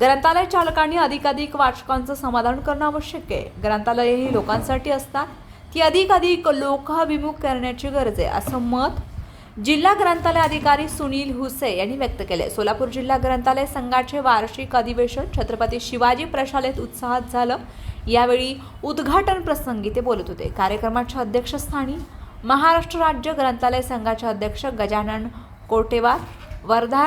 ग्रंथालय चालकांनी अधिकाधिक वाचकांचं समाधान करणं आवश्यक आहे. ग्रंथालय ही लोकांसाठी असतात. ती अधिकाधिक लोकाभिमुख करण्याची गरज आहे. असं मत जिल्हा ग्रंथालय अधिकारी सुनील हुसे यांनी व्यक्त केले सोलापूर जिल्हा ग्रंथालय संघाचे वार्षिक अधिवेशन छत्रपती शिवाजी प्रशालेत उत्साहात झालं. यावेळी उद्घाटन प्रसंगी ते बोलत होते. कार्यक्रमाच्या अध्यक्षस्थानी महाराष्ट्र राज्य ग्रंथालय संघाचे अध्यक्ष गजानन कोटेवार वर्धा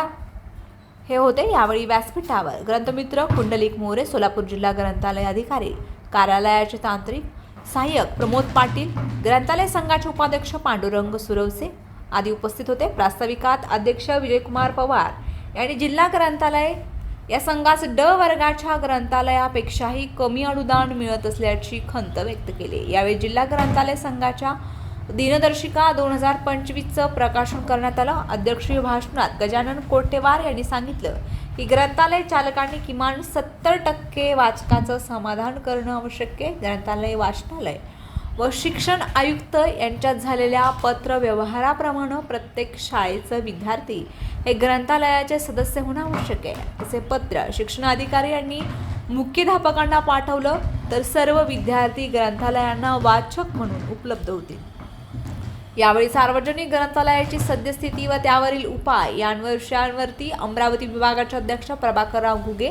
हे होते यावेळी व्यासपीठावर. ग्रंथमित्र कुंडलिक मोरे सोलापूर जिल्हा ग्रंथालय अधिकारी कार्यालयाचे तांत्रिक सहाय्यक प्रमोद पाटील ग्रंथालय संघाचे उपाध्यक्ष पांडुरंग सुरवसे आदी उपस्थित होते. प्रास्ताविकात अध्यक्ष विजयकुमार पवार यांनी जिल्हा ग्रंथालय या संघास ड वर्गाच्या ग्रंथालयापेक्षाही कमी अनुदान मिळत असल्याची खंत व्यक्त केली. यावेळी जिल्हा ग्रंथालय संघाच्या दिनदर्शिका दोन हजार पंचवीसचं प्रकाशन करण्यात आलं. अध्यक्षीय भाषणात गजानन कोटेवार यांनी सांगितलं की ग्रंथालय चालकांनी किमान सत्तर टक्के वाचकाचं समाधान करणं आवश्यक आहे. ग्रंथालय वाचनालय व शिक्षण आयुक्त यांच्यात झालेल्या पत्रव्यवहाराप्रमाणे प्रत्येक शाळेचं विद्यार्थी हे ग्रंथालयाचे सदस्य होणं आवश्यक आहे. असे पत्र शिक्षण अधिकारी यांनी मुख्याध्यापकांना पाठवलं तर सर्व विद्यार्थी ग्रंथालयांना वाचक म्हणून उपलब्ध होतील. यावेळी सार्वजनिक ग्रंथालयाची सद्यस्थिती व त्यावरील उपाय यांवर विषयांवरती अमरावती विभागाचे अध्यक्ष प्रभाकरराव घुगे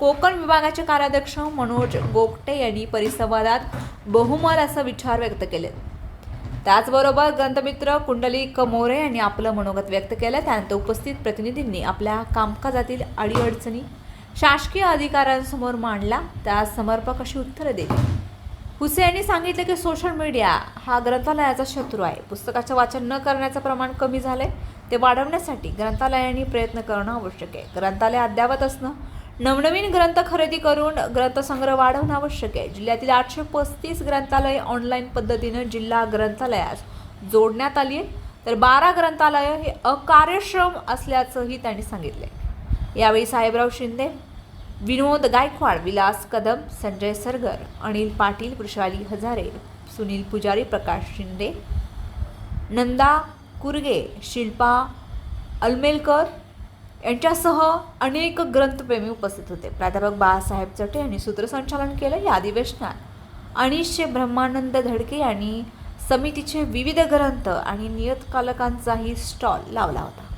कोकण विभागाचे कार्याध्यक्ष मनोज गोगटे यांनी परिसंवादात बहुमल असा विचार व्यक्त केले. त्याचबरोबर ग्रंथमित्र कुंडलिक मोरे यांनी आपलं मनोगत व्यक्त केलं. त्यानंतर उपस्थित प्रतिनिधींनी आपल्या कामकाजातील अडीअडचणी शासकीय अधिकाऱ्यांसमोर मांडला त्यास समर्पक अशी उत्तरं दिली. हुसे यांनी सांगितले की सोशल मीडिया हा ग्रंथालयाचा शत्रू आहे. पुस्तकाचं वाचन न करण्याचं प्रमाण कमी झालंय. ते वाढवण्यासाठी ग्रंथालयांनी प्रयत्न करणं आवश्यक आहे. ग्रंथालय अद्यावत असणं नवनवीन ग्रंथ खरेदी करून ग्रंथसंग्रह वाढवणं आवश्यक आहे. जिल्ह्यातील आठशे पस्तीस ग्रंथालय ऑनलाईन पद्धतीनं जिल्हा ग्रंथालयास जोडण्यात आली आहे तर बारा ग्रंथालय हे अकार्यक्षम असल्याचंही त्यांनी सांगितले यावेळी साहेबराव शिंदे विनोद गायकवाड विलास कदम संजय सरगर अनिल पाटील वृषाली हजारे सुनील पुजारी प्रकाश शिंदे नंदा कुरगे शिल्पा अलमेलकर यांच्यासह अनेक ग्रंथप्रेमी उपस्थित होते. प्राध्यापक बाळासाहेब चटे यांनी सूत्रसंचालन केलं. या अधिवेशनात अनिशचे ब्रह्मानंद धडके यांनी समितीचे विविध ग्रंथ आणि नियतकालकांचाही स्टॉल लावला होता.